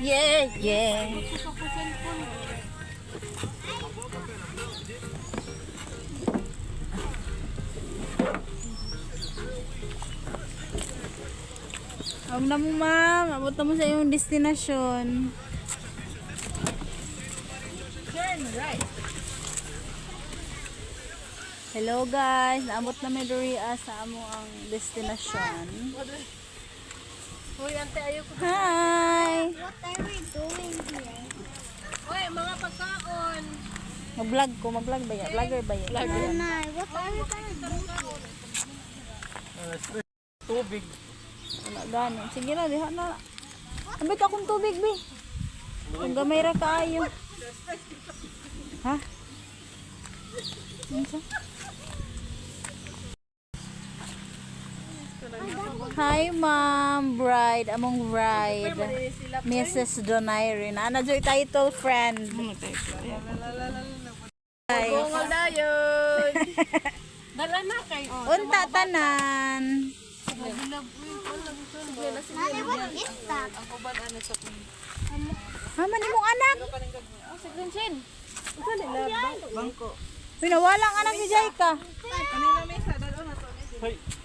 Yeah, yeah. Huwag na mo ma'am, abot na mo sa iyong destinasyon. Hello guys, naabot na may Doria sa amo ang destinasyon. Uy, ante, ayoko. Hi! What are we doing here? Uy, mga pagkaon. Mag-vlog ko, mag-vlog ba yan? Vlogger ba yan? Nanay, what are we gonna do here? Tubig. Wala gani. Sige na, diha na. Ambil ka akong tubig, bi. Kung gamay ra kaayo. Ha? Ano Hi, ma'am. Bride. Among bride. Mrs. Donaire. Ana joy title friend. Hi. Bungol dayon. Dala na kay. Unta tanan. Nanay, what is that? Mama ni mong anak. Oh, si Grinchen. Pinawala ang anak ni Jaika. Hoy. Tuara? Una to na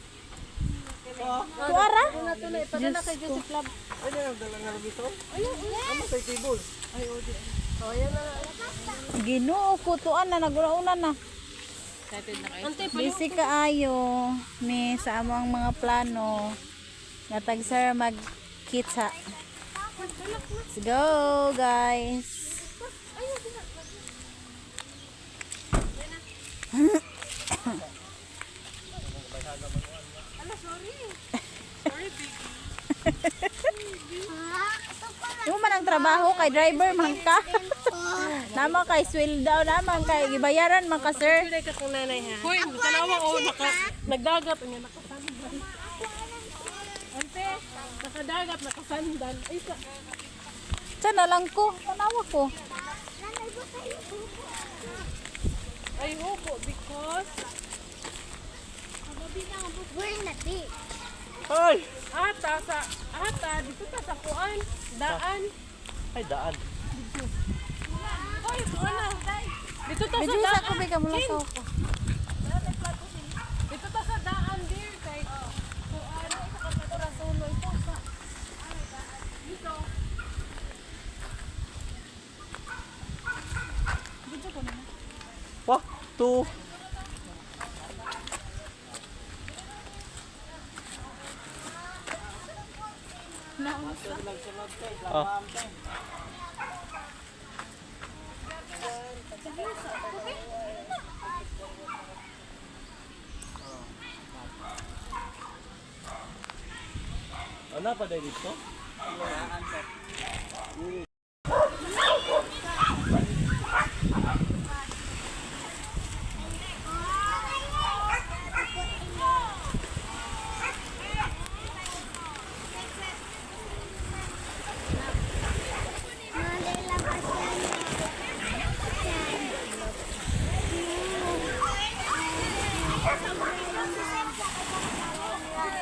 ipadala kay Joseph Lab. Ano yung dala nga dito? Ano sa table? Oh, yan na. Ginoo ko tuan na naguna na. Busy kaayo ni sa among mga plano. Natag sir magkita. Let's go guys. Yung man ang trabaho kay driver man ka. Nama kay sweldo naman kay gibayaran man ka sir. Kulay ka kung nanay ha. Hoy, tanawa o naka nagdagat nga nakasandal. Ante, nakadagat nakasandal. Ay sa Sa na lang ko, tanawa ko. ay hoko because We're the beach. Hoy! ata sa ata dito ta sa kuan daan. Ay, daan. Ano? Dito ta sa Medyo sa daan. ko kamula sa ko. Dito ta sa daan dear kay kuan sa kapatra suno ito sa dito. Wah, two. Ah. Ano pa dahil dito lakas yan.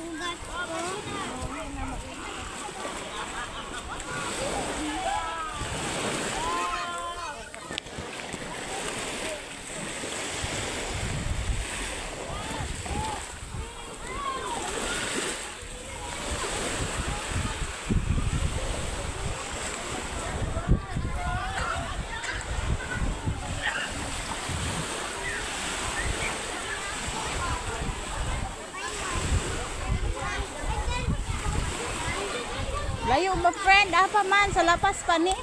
Ugat ko. Layo ba friend? Apa man sa lapas pa ni?